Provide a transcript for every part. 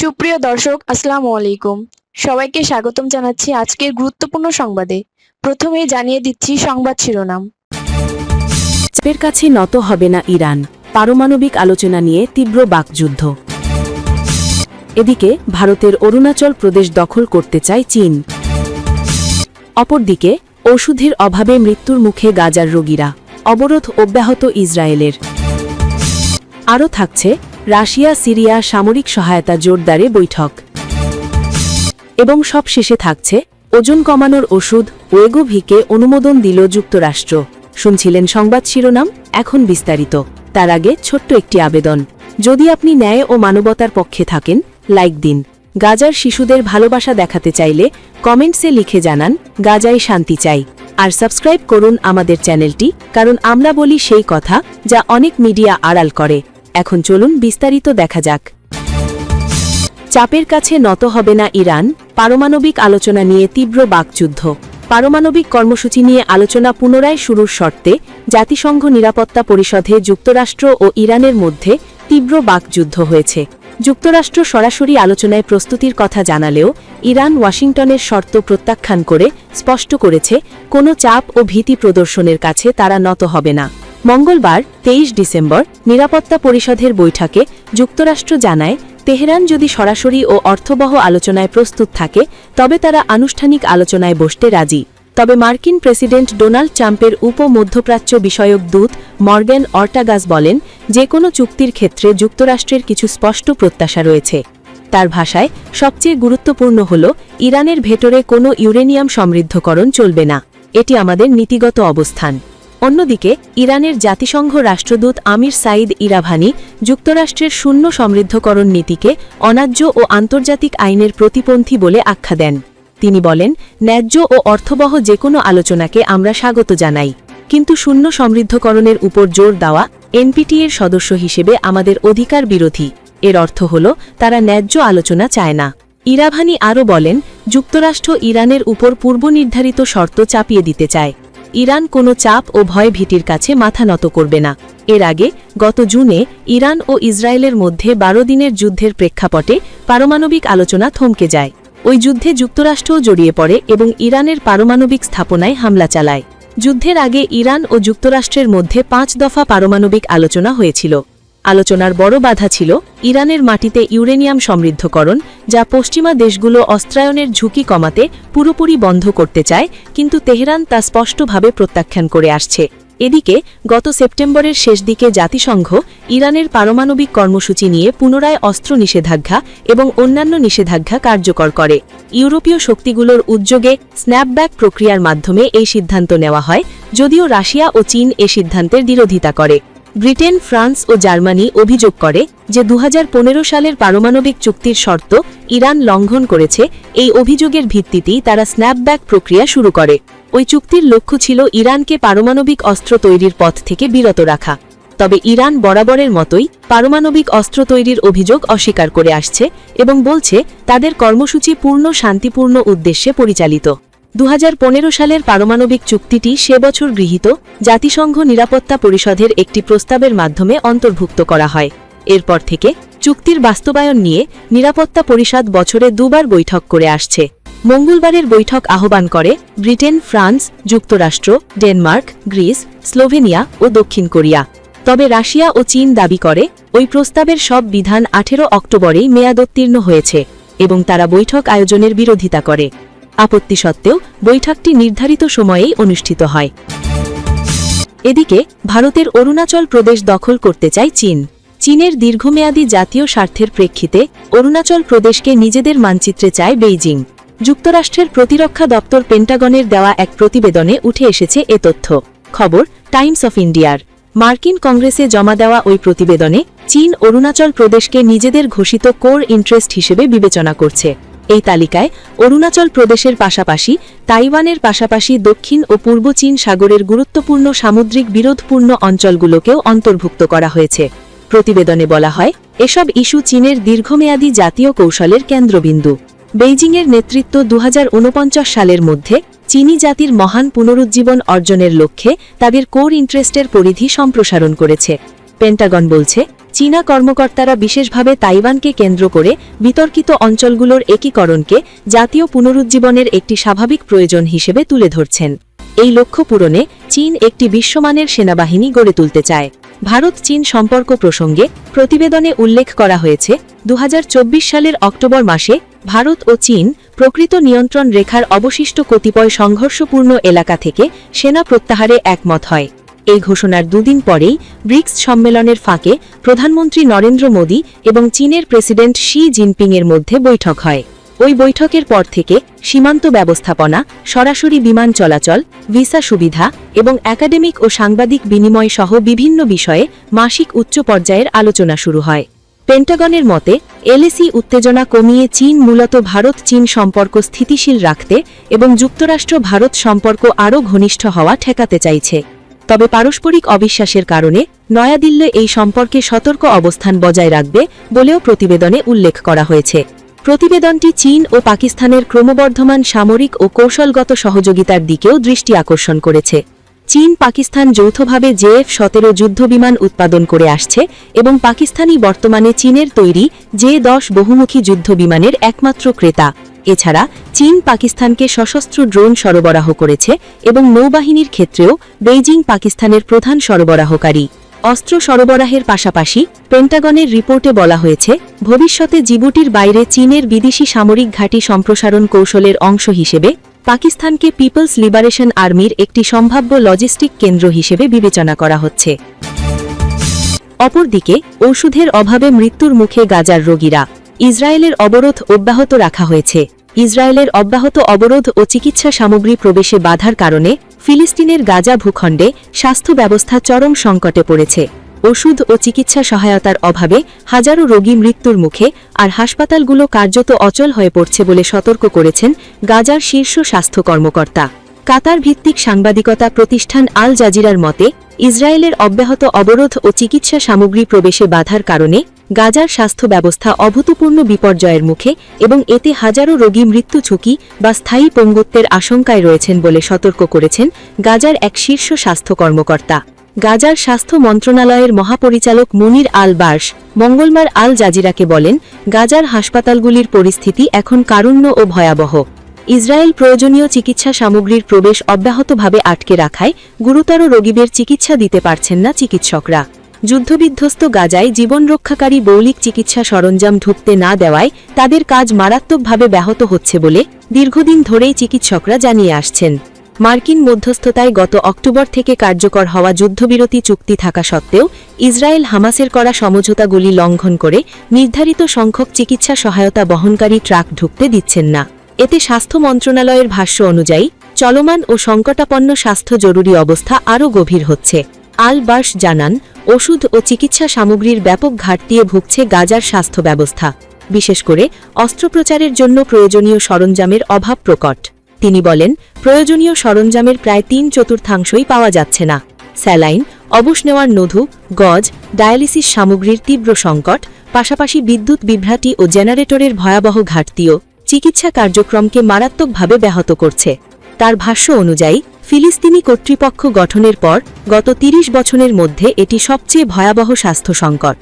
সুপ্রিয় দর্শক, আসসালামু আলাইকুম। সবাইকে স্বাগতম জানাচ্ছি আজকের গুরুত্বপূর্ণ সংবাদে। প্রথমেই জানিয়ে দিচ্ছি সংবাদ শিরোনাম। চাপের কাছে নত হবে না ইরান। পারমাণবিক আলোচনা নিয়ে তীব্র বাকযুদ্ধ। এদিকে ভারতের অরুণাচল প্রদেশ দখল করতে চায় চীন। অপরদিকে ওষুধের অভাবে মৃত্যুর মুখে গাজার রোগীরা। অবরোধ অব্যাহত ইসরায়েলের। আরও থাকছে রাশিয়া, সিরিয়া সামরিক সহায়তা জোরদারে বৈঠক। এবং সব শেষে থাকছে ওজন কমানোর ওষুধ ওয়েগোভিকে অনুমোদন দিল যুক্তরাষ্ট্র। শুনছিলেন সংবাদ শিরোনাম, এখন বিস্তারিত। তার আগে ছোট্ট একটি আবেদন। যদি আপনি ন্যায় ও মানবতার পক্ষে থাকেন, লাইক দিন। গাজার শিশুদের ভালোবাসা দেখাতে চাইলে কমেন্টসে লিখে জানান, গাজায় শান্তি চাই। আর সাবস্ক্রাইব করুন আমাদের চ্যানেলটি, কারণ আমরা বলি সেই কথা যা অনেক মিডিয়া আড়াল করে। এখন চলুন বিস্তারিত দেখা যাক। চাপের কাছে নত হবে না ইরান, পারমাণবিক আলোচনা নিয়ে তীব্র বাকযুদ্ধ। পারমাণবিক কর্মসূচি নিয়ে আলোচনা পুনরায় শুরুর শর্তে জাতিসংঘ নিরাপত্তা পরিষদে যুক্তরাষ্ট্র ও ইরানের মধ্যে তীব্র বাকযুদ্ধ হয়েছে। যুক্তরাষ্ট্র সরাসরি আলোচনায় প্রস্তুতির কথা জানালেও ইরান ওয়াশিংটনের শর্ত প্রত্যাখ্যান করে স্পষ্ট করেছে, কোনো চাপ ও ভীতি প্রদর্শনের কাছে তারা নত হবে না। মঙ্গলবার, তেইশ ডিসেম্বর, নিরাপত্তা পরিষদের বৈঠকে যুক্তরাষ্ট্র জানায়, তেহরান যদি সরাসরি ও অর্থবহ আলোচনায় প্রস্তুত থাকে, তবে তারা আনুষ্ঠানিক আলোচনায় বসতে রাজি। তবে মার্কিন প্রেসিডেন্ট ডোনাল্ড ট্রাম্পের উপ মধ্যপ্রাচ্য বিষয়ক দূত মর্গ্যান অর্টাগাস বলেন যে কোনো চুক্তির ক্ষেত্রে যুক্তরাষ্ট্রের কিছু স্পষ্ট প্রত্যাশা রয়েছে। তার ভাষায়, সবচেয়ে গুরুত্বপূর্ণ হল, ইরানের ভেতরে কোনো ইউরেনিয়াম সমৃদ্ধকরণ চলবে না। এটি আমাদের নীতিগত অবস্থান। অন্যদিকে, ইরানের জাতিসংঘ রাষ্ট্রদূত আমির সাইদ ইরাভানি যুক্তরাষ্ট্রের শূন্য সমৃদ্ধকরণ নীতিকে অন্যায্য ও আন্তর্জাতিক আইনের প্রতিপন্থী বলে আখ্যা দেন। তিনি বলেন, ন্যায্য ও অর্থবহ যে কোনো আলোচনাকে আমরা স্বাগত জানাই, কিন্তু শূন্য সমৃদ্ধকরণের উপর জোর দেওয়া এনপিটি এর সদস্য হিসেবে আমাদের অধিকার বিরোধী। এর অর্থ হল, তারা ন্যায্য আলোচনা চায় না। ইরাভানি আরও বলেন, যুক্তরাষ্ট্র ইরানের উপর পূর্বনির্ধারিত শর্ত চাপিয়ে দিতে চায়। ইরান কোনো চাপ ও ভয় ভীতির কাছে মাথা নত করবে না। এর আগে গত জুনে ইরান ও ইসরায়েলের মধ্যে বারো দিনের যুদ্ধের প্রেক্ষাপটে পারমাণবিক আলোচনা থমকে যায়। ওই যুদ্ধে যুক্তরাষ্ট্রও জড়িয়ে পড়ে এবং ইরানের পারমাণবিক স্থাপনায় হামলা চালায়। যুদ্ধের আগে ইরান ও যুক্তরাষ্ট্রের মধ্যে পাঁচ দফা পারমাণবিক আলোচনা হয়েছিল। আলোচনার বড় বাধা ছিল ইরানের মাটিতে ইউরেনিয়াম সমৃদ্ধকরণ, যা পশ্চিমা দেশগুলো অস্ত্রায়নের ঝুঁকি কমাতে পুরোপুরি বন্ধ করতে চায়, কিন্তু তেহরান তা স্পষ্টভাবে প্রত্যাখ্যান করে আসছে। এদিকে, গত সেপ্টেম্বরের শেষ দিকে জাতিসংঘ ইরানের পারমাণবিক কর্মসূচি নিয়ে পুনরায় অস্ত্র নিষেধাজ্ঞা এবং অন্যান্য নিষেধাজ্ঞা কার্যকর করে। ইউরোপীয় শক্তিগুলোর উদ্যোগে স্ন্যাপব্যাক প্রক্রিয়ার মাধ্যমে এই সিদ্ধান্ত নেওয়া হয়, যদিও রাশিয়া ও চীন এ সিদ্ধান্তের বিরোধিতা করে। ব্রিটেন, ফ্রান্স ও জার্মানি অভিযোগ করে যে দু হাজার পনেরো সালের পারমাণবিক চুক্তির শর্ত ইরান লঙ্ঘন করেছে, এই অভিযোগের ভিত্তিতেই তারা স্ন্যাপব্যাক প্রক্রিয়া শুরু করে। ওই চুক্তির লক্ষ্য ছিল ইরানকে পারমাণবিক অস্ত্র তৈরির পথ থেকে বিরত রাখা। তবে ইরান বরাবরের মতোই পারমাণবিক অস্ত্র তৈরির অভিযোগ অস্বীকার করে আসছে এবং বলছে, তাদের কর্মসূচি পূর্ণ, শান্তিপূর্ণ উদ্দেশ্যে পরিচালিত। দু হাজার পনেরো সালের পারমাণবিক চুক্তিটি সে বছর গৃহীত, জাতিসংঘ নিরাপত্তা পরিষদের একটি প্রস্তাবের মাধ্যমে অন্তর্ভুক্ত করা হয়। এরপর থেকে চুক্তির বাস্তবায়ন নিয়ে নিরাপত্তা পরিষদ বছরে দুবার বৈঠক করে আসছে। মঙ্গলবারের বৈঠক আহ্বান করে ব্রিটেন, ফ্রান্স, যুক্তরাষ্ট্র, ডেনমার্ক, গ্রিস, স্লোভেনিয়া ও দক্ষিণ কোরিয়া। তবে রাশিয়া ও চীন দাবি করে, ওই প্রস্তাবের সব বিধান আঠেরো অক্টোবরেই মেয়াদোত্তীর্ণ হয়েছে এবং তারা বৈঠক আয়োজনের বিরোধিতা করে। আপত্তি সত্ত্বেও বৈঠকটি নির্ধারিত সময়েই অনুষ্ঠিত হয়। এদিকে ভারতের অরুণাচল প্রদেশ দখল করতে চায় চীন। চীনের দীর্ঘমেয়াদী জাতীয় স্বার্থের প্রেক্ষিতে অরুণাচল প্রদেশকে নিজেদের মানচিত্রে চায় বেইজিং। যুক্তরাষ্ট্রের প্রতিরক্ষা দপ্তর পেন্টাগনের দেওয়া এক প্রতিবেদনে উঠে এসেছে এ তথ্য। খবর, টাইমস অফ ইন্ডিয়ার। মার্কিন কংগ্রেসে জমা দেওয়া ওই প্রতিবেদনে চীন অরুণাচল প্রদেশকে নিজেদের ঘোষিত কোর ইন্টারেস্ট হিসেবে বিবেচনা করছে। এই তালিকায় অরুণাচল প্রদেশের পাশাপাশি তাইওয়ানের পাশাপাশি দক্ষিণ ও পূর্ব চীন সাগরের গুরুত্বপূর্ণ সামুদ্রিক বিরোধপূর্ণ অঞ্চলগুলোকেও অন্তর্ভুক্ত করা হয়েছে। প্রতিবেদনে বলা হয়, এসব ইস্যু চীনের দীর্ঘমেয়াদী জাতীয় কৌশলের কেন্দ্রবিন্দু। বেইজিংয়ের নেতৃত্ব দু হাজার ঊনপঞ্চাশ সালের মধ্যে চীনি জাতির মহান পুনরুজ্জীবন অর্জনের লক্ষ্যে তাদের কোর ইন্টারেস্টের পরিধি সম্প্রসারণ করেছে। পেন্টাগন বলছে চীনা কর্মকর্তারা বিশেষভাবে তাইওয়ানকে কেন্দ্র করে বিতর্কিত অঞ্চলগুলোর একীকরণকে জাতীয় পুনরুজ্জীবনের একটি স্বাভাবিক প্রয়োজন হিসেবে তুলে ধরছেন। এই লক্ষ্য পূরণে চীন একটি বিশ্বমানের সেনাবাহিনী গড়ে তুলতে চায়। ভারত চীন সম্পর্ক প্রসঙ্গে প্রতিবেদনে উল্লেখ করা হয়েছে দু হাজার চব্বিশ সালের অক্টোবর মাসে ভারত ও চীন প্রকৃত নিয়ন্ত্রণ রেখার অবশিষ্ট কতিপয় সংঘর্ষপূর্ণ এলাকা থেকে সেনা প্রত্যাহারে একমত হয়। এই ঘোষণার দুদিন পরেই ব্রিক্স সম্মেলনের ফাঁকে প্রধানমন্ত্রী নরেন্দ্র মোদী এবং চীনের প্রেসিডেন্ট শি জিনপিংয়ের মধ্যে বৈঠক হয়। ওই বৈঠকের পর থেকে সীমান্ত ব্যবস্থাপনা, সরাসরি বিমান চলাচল, ভিসা সুবিধা এবং একাডেমিক ও সাংবাদিক বিনিময় সহ বিভিন্ন বিষয়ে মাসিক উচ্চ পর্যায়ের আলোচনা শুরু হয়। পেন্টাগনের মতে, এলএসি উত্তেজনা কমিয়ে চীন মূলত ভারত চীন সম্পর্ক স্থিতিশীল রাখতে এবং যুক্তরাষ্ট্র ভারত সম্পর্ক আরও ঘনিষ্ঠ হওয়া ঠেকাতে চাইছে। তবে পারস্পরিক অবিশ্বাসের কারণে নয়াদিল্লি এই সম্পর্কে সতর্ক অবস্থান বজায় রাখবে বলেও প্রতিবেদনে উল্লেখ করা হয়েছে। প্রতিবেদনটি চীন ও পাকিস্তানের ক্রমবর্ধমান সামরিক ও কৌশলগত সহযোগিতার দিকেও দৃষ্টি আকর্ষণ করেছে। চীন পাকিস্তান যৌথভাবে জেএফ সতেরো যুদ্ধবিমান উৎপাদন করে আসছে এবং পাকিস্তানি বর্তমানে চীনের তৈরি জে দশ বহুমুখী যুদ্ধবিমানের একমাত্র ক্রেতা। এছাড়া চীন পাকিস্তানকে সশস্ত্র ড্রোন সরবরাহ করেছে এবং নৌবাহিনীর ক্ষেত্রেও বেইজিং পাকিস্তানের প্রধান সরবরাহকারী। অস্ত্র সরবরাহের পাশাপাশি পেন্টাগনের রিপোর্টে বলা হয়েছে, ভবিষ্যতে জিবুটির বাইরে চীনের বিদেশি সামরিক ঘাঁটি সম্প্রসারণ কৌশলের অংশ হিসেবে পাকিস্তানকে পিপলস লিবারেশন আর্মির একটি সম্ভাব্য লজিস্টিক কেন্দ্র হিসেবে বিবেচনা করা হচ্ছে। অপরদিকে, ওষুধের অভাবে মৃত্যুর মুখে গাজার রোগীরা ইসরায়েলের অবরোধ অব্যাহত রাখা হয়েছে। ইসরায়েলের অব্যাহত অবরোধ ও চিকিৎসা সামগ্রী প্রবেশে বাধার কারণে ফিলিস্তিনের গাজা ভূখণ্ডে স্বাস্থ্য ব্যবস্থা চরম সংকটে পড়েছে। ওষুধ ও চিকিৎসা সহায়তার অভাবে হাজারো রোগী মৃত্যুর মুখে আর হাসপাতালগুলো কার্যত অচল হয়ে পড়ছে বলে সতর্ক করেছেন গাজার শীর্ষ স্বাস্থ্য কর্মকর্তা। কাতার ভিত্তিক সাংবাদিকতা প্রতিষ্ঠান আল জাজিরার মতে, ইসরায়েলের অব্যাহত অবরোধ ও চিকিৎসা সামগ্রী প্রবেশে বাধার কারণে গাজার স্বাস্থ্য ব্যবস্থা অভূতপূর্ণ বিপর্যয়ের মুখে এবং এতে হাজারো রোগী মৃত্যু ঝুঁকি বা স্থায়ী পঙ্গুত্বের আশঙ্কায় রয়েছেন বলে সতর্ক করেছেন গাজার এক শীর্ষ স্বাস্থ্য কর্মকর্তা। গাজার স্বাস্থ্য মন্ত্রণালয়ের মহাপরিচালক মুনির আল বার্স মঙ্গলবার আল জাজিরাকে বলেন, গাজার হাসপাতালগুলির পরিস্থিতি এখন কারুণ্য ও ভয়াবহ। ইসরায়েল প্রয়োজনীয় চিকিৎসা সামগ্রীর প্রবেশ অব্যাহতভাবে আটকে রাখায় গুরুতর রোগীদের চিকিৎসা দিতে পারছেন না চিকিৎসকরা। যুদ্ধবিধ্বস্ত গাজায় জীবন রক্ষাকারী মৌলিক চিকিৎসা সরঞ্জাম ঢুকতে না দেওয়ায় তাদের কাজ মারাত্মকভাবে ব্যাহত হচ্ছে বলে দীর্ঘদিন ধরেই চিকিৎসকরা জানিয়ে আসছেন। মার্কিন মধ্যস্থতায় গত অক্টোবর থেকে কার্যকর হওয়া যুদ্ধবিরতি চুক্তি থাকা সত্ত্বেও ইসরায়েল হামাসের করা সমঝোতাগুলি লঙ্ঘন করে নির্ধারিত সংখ্যক চিকিৎসা সহায়তা বহনকারী ট্রাক ঢুকতে দিচ্ছেন না। এতে স্বাস্থ্য মন্ত্রণালয়ের ভাষ্য অনুযায়ী চলমান ও সংকটাপন্ন স্বাস্থ্য জরুরি অবস্থা আরও গভীর হচ্ছে। আল বার্স জানান, ওষুধ ও চিকিৎসা সামগ্রীর ব্যাপক ঘাটতিয়ে ভুগছে গাজার স্বাস্থ্য ব্যবস্থা। বিশেষ করে, অস্ত্রোপচারের জন্য প্রয়োজনীয় সরঞ্জামের অভাব প্রকট। তিনি বলেন, প্রয়োজনীয় সরঞ্জামের প্রায় তিন চতুর্থাংশই পাওয়া যাচ্ছে না। স্যালাইন, অবশ নেওয়ার নধু, গজ, ডায়ালিসিস সামগ্রীর তীব্র সংকট, পাশাপাশি বিদ্যুৎ বিভ্রাটি ও জেনারেটরের ভয়াবহ ঘাটতিও চিকিৎসা কার্যক্রমকে মারাত্মকভাবে ব্যাহত করছে। তার ভাষ্য অনুযায়ী ফিলিস্তিনি কর্তৃপক্ষ গঠনের পর গত ৩০ বছরের মধ্যে এটি সবচেয়ে ভয়াবহ স্বাস্থ্য সংকট।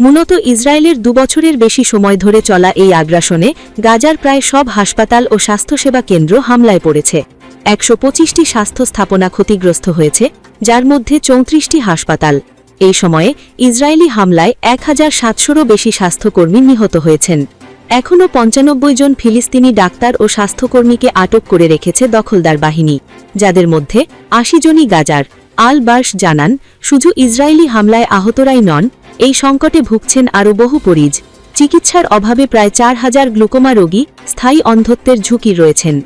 মূলত ইসরায়েলের দুবছরের বেশি সময় ধরে চলা এই আগ্রাসনে গাজার প্রায় সব হাসপাতাল ও স্বাস্থ্যসেবা কেন্দ্র হামলায় পড়েছে। একশো পঁচিশটি স্বাস্থ্য স্থাপনা ক্ষতিগ্রস্ত হয়েছে, যার মধ্যে চৌত্রিশটি হাসপাতাল। এই সময়ে ইসরায়েলি হামলায় এক হাজার সাতশোরও বেশি স্বাস্থ্যকর্মী নিহত হয়েছেন। এখনও পঞ্চানব্বই জন ফিলিস্তিনি ডাক্তার ও স্বাস্থ্যকর্মীকে আটক করে রেখেছে দখলদার বাহিনী। যাদের মধ্যে আশি জনই গাজার। আল বার্স জানান, শুধু ইসরায়েলি হামলায় আহতরাই নন, এই সংকটে ভুগছেন আরও বহু পরিজ। চিকিৎসার অভাবে প্রায় চার হাজার গ্লুকোমা রোগী স্থায়ী অন্ধত্বের ঝুঁকি রয়েছেন।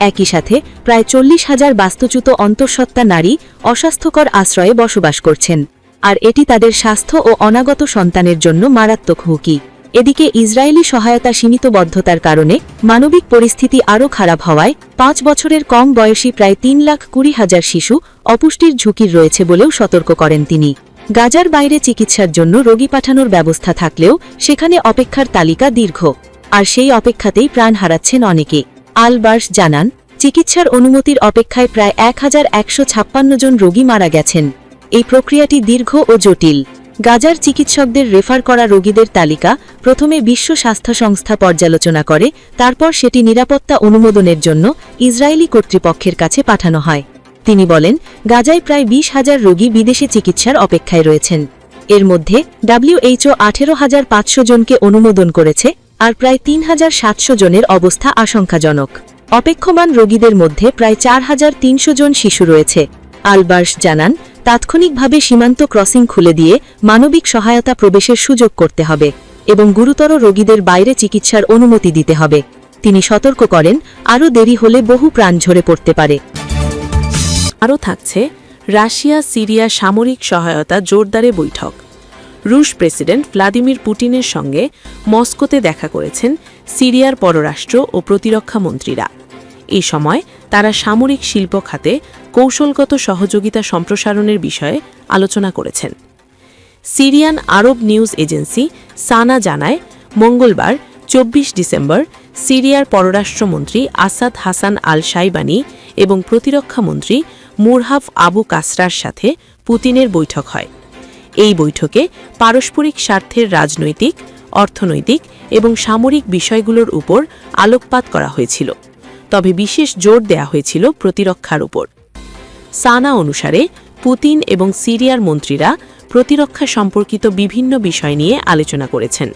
একই সাথে প্রায় চল্লিশ হাজার বাস্তুচ্যুত অন্তঃসত্ত্বা নারী অস্বাস্থ্যকর আশ্রয়ে বসবাস করছেন। আর এটি তাদের স্বাস্থ্য ও অনাগত সন্তানের জন্য মারাত্মক হুমকি। এদিকে ইসরায়েলি সহায়তা সীমিতবদ্ধতার কারণে মানবিক পরিস্থিতি আরও খারাপ হওয়ায় পাঁচ বছরের কম বয়সী প্রায় তিন লাখ কুড়ি হাজার শিশু অপুষ্টির ঝুঁকির রয়েছে বলেও সতর্ক করেন তিনি। গাজার বাইরে চিকিৎসার জন্য রোগী পাঠানোর ব্যবস্থা থাকলেও সেখানে অপেক্ষার তালিকা দীর্ঘ। আর সেই অপেক্ষাতেই প্রাণ হারাচ্ছেন অনেকে। আলবার্স জানান, চিকিৎসার অনুমতির অপেক্ষায় প্রায় এক হাজার একশো ছাপ্পান্ন জন রোগী মারা গেছেন। এই প্রক্রিয়াটি দীর্ঘ ও জটিল। গাজার চিকিৎসকদের রেফার করা রোগীদের তালিকা প্রথমে বিশ্ব স্বাস্থ্য সংস্থা পর্যালোচনা করে, তারপর সেটি নিরাপত্তা অনুমোদনের জন্য ইসরায়েলি কর্তৃপক্ষের কাছে পাঠানো হয়। তিনি বলেন, গাজায় প্রায় বিশ হাজার রোগী বিদেশে চিকিৎসার অপেক্ষায় রয়েছেন। এর মধ্যে ডাব্লিউএইচও আঠেরো হাজার পাঁচশো জনকে অনুমোদন করেছে আর প্রায় তিন হাজার সাতশো জনের অবস্থা আশঙ্কাজনক। অপেক্ষমান রোগীদের মধ্যে প্রায় চার হাজার তিনশো জন শিশু রয়েছে। আলবার্স জানান তাৎক্ষণিকভাবে সীমান্ত ক্রসিং খুলে দিয়ে মানবিক সহায়তা প্রবেশের সুযোগ করতে হবে এবং গুরুতর রোগীদের বাইরে চিকিৎসার অনুমতি দিতে হবে। তিনি সতর্ক করেন, আরও দেরি হলে বহু প্রাণ ঝরে পড়তে পারে। আরও থাকছে, রাশিয়া, সিরিয়া সামরিক সহায়তা জোরদারে বৈঠক। রুশ প্রেসিডেন্ট ভ্লাদিমির পুটিনের সঙ্গে মস্কোতে দেখা করেছেন সিরিয়ার পররাষ্ট্র ও প্রতিরক্ষা মন্ত্রীরা। এই সময় তারা সামরিক শিল্প খাতে কৌশলগত সহযোগিতা সম্প্রসারণের বিষয়ে আলোচনা করেছেন। Syrian Arab news agency SANA জানায়, মঙ্গলবার, চব্বিশ ডিসেম্বর, সিরিয়ার পররাষ্ট্রমন্ত্রী আসাদ হাসান আল সাইবানি এবং প্রতিরক্ষামন্ত্রী মুরহাফ আবু কাসরার সাথে পুতিনের বৈঠক হয়। এই বৈঠকে পারস্পরিক স্বার্থের রাজনৈতিক, অর্থনৈতিক এবং সামরিক বিষয়গুলোর উপর আলোকপাত করা হয়েছিল। তবে বিশেষ জোর দেয়া হয়েছিল প্রতিরক্ষার উপর। সানা অনুসারে, পুতিন এবং সিরিয়ার মন্ত্রীরা প্রতিরক্ষা সম্পর্কিত বিভিন্ন বিষয় নিয়ে আলোচনা করেছেন,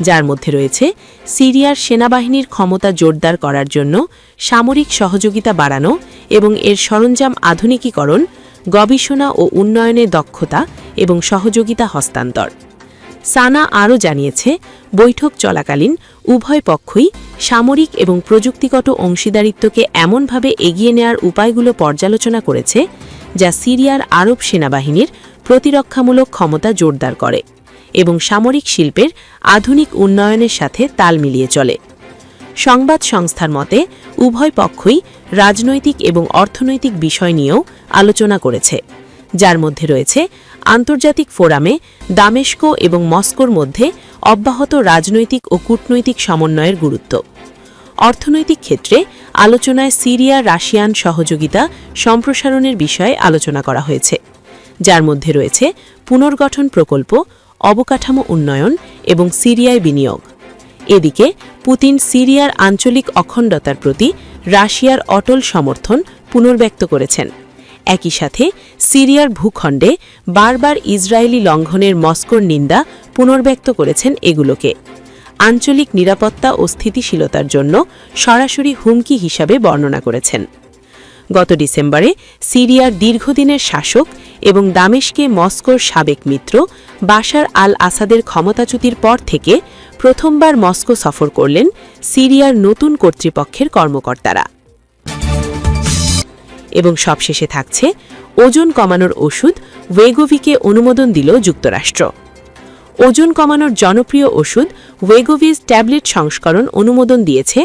যার মধ্যে রয়েছে সিরিয়ার সেনাবাহিনীর ক্ষমতা জোরদার করার জন্য সামরিক সহযোগিতা বাড়ানো এবং এর সরঞ্জাম আধুনিকীকরণ, গবেষণা ও উন্নয়নে দক্ষতা এবং সহযোগিতা হস্তান্তর। সানা আরও জানিয়েছে, বৈঠক চলাকালীন উভয় পক্ষই সামরিক এবং প্রযুক্তিগত অংশীদারিত্বকে এমনভাবে এগিয়ে নেওয়ার উপায়গুলো পর্যালোচনা করেছে, যা সিরিয়ার আরব সেনাবাহিনীর প্রতিরক্ষামূলক ক্ষমতা জোরদার করে এবং সামরিক শিল্পের আধুনিক উন্নয়নের সাথে তাল মিলিয়ে চলে। সংবাদ সংস্থার মতে, উভয় পক্ষই রাজনৈতিক এবং অর্থনৈতিক বিষয় নিয়েও আলোচনা করেছে। যার মধ্যে রয়েছে আন্তর্জাতিক ফোরামে দামেস্কো এবং মস্কোর মধ্যে অব্যাহত রাজনৈতিক ও কূটনৈতিক সমন্বয়ের গুরুত্ব। অর্থনৈতিক ক্ষেত্রে আলোচনায় সিরিয়া রাশিয়ান সহযোগিতা সম্প্রসারণের বিষয়ে আলোচনা করা হয়েছে। যার মধ্যে রয়েছে পুনর্গঠন প্রকল্প, অবকাঠামো উন্নয়ন এবং সিরিয়ায় বিনিয়োগ। এদিকে পুতিন সিরিয়ার আঞ্চলিক অখণ্ডতার প্রতি রাশিয়ার অটল সমর্থন পুনর্ব্যক্ত করেছেন। একই সাথে সিরিয়ার ভূখণ্ডে বারবার ইসরায়েলি লঙ্ঘনের মস্কোর নিন্দা পুনর্ব্যক্ত করেছেন এগুলোকে। আঞ্চলিক নিরাপত্তা ও স্থিতিশীলতার জন্য সরাসরি হুমকি হিসাবে বর্ণনা করেছেন। গত ডিসেম্বরে সিরিয়ার দীর্ঘদিনের শাসক এবং দামেশকে মস্কোর সাবেক মিত্র বাশার আল আসাদের ক্ষমতাচ্যুতির পর থেকে প্রথমবার মস্কো সফর করলেন সিরিয়ার নতুন কর্তৃপক্ষের কর্মকর্তারা। এবং সবশেষে থাকছে ওজন কমানোর ওষুধ ওয়েগোভিকে অনুমোদন দিল যুক্তরাষ্ট্র। ওজন কমানোর জনপ্রিয় ওষুধ ওয়েগোভিজ ট্যাবলেট সংস্করণ অনুমোদন দিয়েছে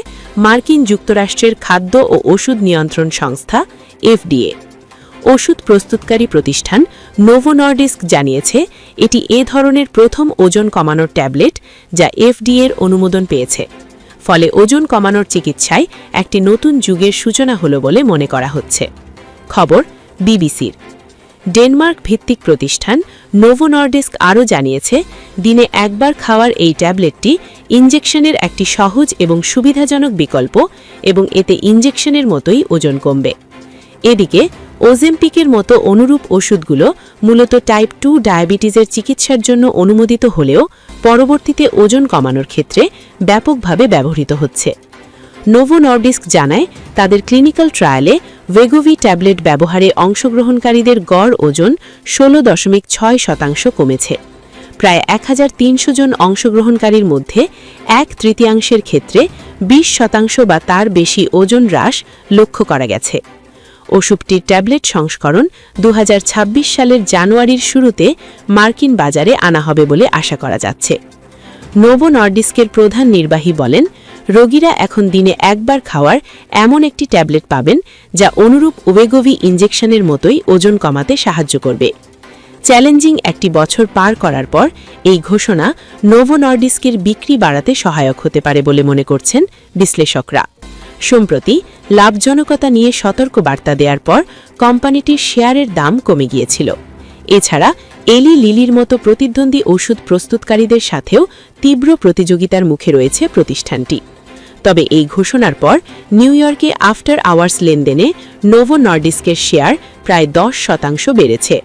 মার্কিন যুক্তরাষ্ট্রের খাদ্য ও ওষুধ নিয়ন্ত্রণ সংস্থা, এফডিএ। ওষুধ প্রস্তুতকারী প্রতিষ্ঠান নোভো নর্ডিস্ক জানিয়েছে, এটি এ ধরনের প্রথম ওজন কমানোর ট্যাবলেট যা এফডিএর অনুমোদন পেয়েছে। ফলে ওজন কমানোর চিকিৎসায় একটি নতুন যুগের সূচনা হল বলে মনে করা হচ্ছে। খবর বিবিসির। ডেনমার্ক ভিত্তিক প্রতিষ্ঠান নোভো নর্ডিস্ক আরও জানিয়েছে, দিনে একবার খাওয়ার এই ট্যাবলেটটি ইনজেকশনের একটি সহজ এবং সুবিধাজনক বিকল্প এবং এতে ইনজেকশনের মতোই ওজন কমবে। এদিকে ওজেম্পিকের মতো অনুরূপ ওষুধগুলো মূলত টাইপ টু ডায়াবেটিসের চিকিৎসার জন্য অনুমোদিত হলেও পরবর্তীতে ওজন কমানোর ক্ষেত্রে ব্যাপকভাবে ব্যবহৃত হচ্ছে। নোভো নর্ডিস্ক জানায়, তাদের ক্লিনিক্যাল ট্রায়ালে ভেগোভি ট্যাবলেট ব্যবহারে অংশগ্রহণকারীদের গড় ওজন ষোলো দশমিক ছয় শতাংশ কমেছে। প্রায় এক হাজার তিনশো জন অংশগ্রহণকারীর মধ্যে এক তৃতীয়াংশের ক্ষেত্রে ২০ শতাংশ বা তার বেশি ওজন হ্রাস লক্ষ্য করা গেছে। ওষুধটির ট্যাবলেট সংস্করণ দু হাজার ছাব্বিশ সালের জানুয়ারির শুরুতে মার্কিন বাজারে আনা হবে বলে আশা করা যাচ্ছে। নোভো নর্ডিস্কের প্রধান নির্বাহী বলেন, রোগীরা এখন দিনে একবার খাওয়ার এমন একটি ট্যাবলেট পাবেন যা অনুরূপ ওবেগোভি ইনজেকশনের মতোই ওজন কমাতে সাহায্য করবে। চ্যালেঞ্জিং একটি বছর পার করার পর এই ঘোষণা নোভো নর্ডিস্কের বিক্রি বাড়াতে সহায়ক হতে পারে বলে মনে করছেন বিশ্লেষকরা। সম্প্রতি লাভজনকতা নিয়ে সতর্ক বার্তা দেওয়ার পর কোম্পানিটির শেয়ারের দাম কমে গিয়েছিল। এছাড়া এলি লিলির মতো প্রতিদ্বন্দ্বী ওষুধ প্রস্তুতকারীদের সাথেও তীব্র প্রতিযোগিতার মুখে রয়েছে প্রতিষ্ঠানটি। তবে এই ঘোষণার পর নিউ ইয়র্কে আফটার আওয়ার্স লেনদেনে নোভো নর্ডিস্কের শেয়ার প্রায় দশ শতাংশ বেড়েছে।